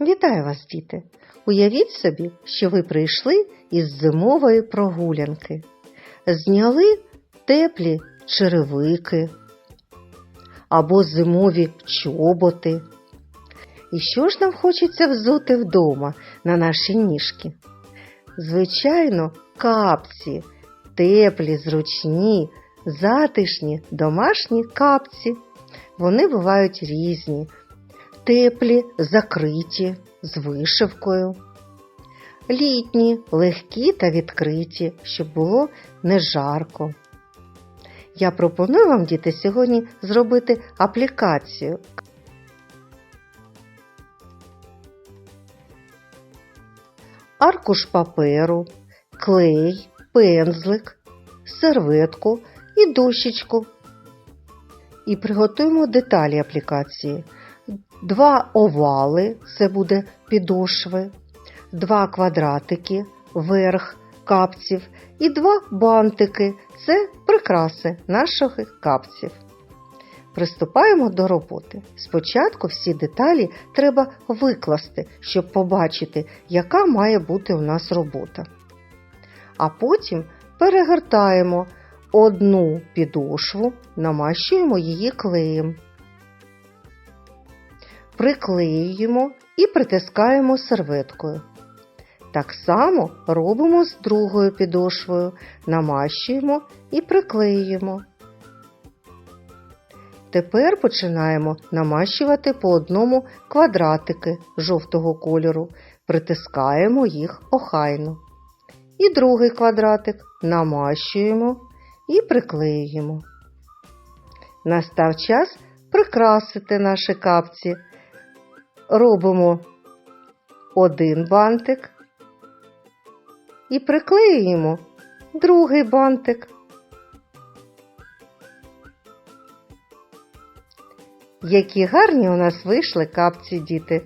Вітаю вас, діти! Уявіть собі, що ви прийшли із зимової прогулянки. Зняли теплі черевики або зимові чоботи. І що ж нам хочеться взути вдома на наші ніжки? Звичайно, капці, теплі, зручні, затишні, домашні капці. Вони бувають різні, теплі, закриті, з вишивкою. Літні, легкі та відкриті, щоб було не жарко. Я пропоную вам, діти, сьогодні зробити аплікацію. Аркуш паперу, клей, пензлик, серветку і дощечку. І приготуємо деталі аплікації. Два овали це буде підошви, два квадратики, верх капців і два бантики це прикраси наших капців. Приступаємо до роботи. Спочатку всі деталі треба викласти, щоб побачити, яка має бути у нас робота. А потім перегортаємо одну підошву, намащуємо її клеєм приклеюємо і притискаємо серветкою. Так само робимо з другою підошвою, намащуємо і приклеюємо. Тепер починаємо намащувати по одному квадратики жовтого кольору, притискаємо їх охайно. І другий квадратик намащуємо і приклеюємо. Настав час прикрасити наші капці робимо один бантик і приклеюємо другий бантик. Які гарні у нас вийшли капці, діти.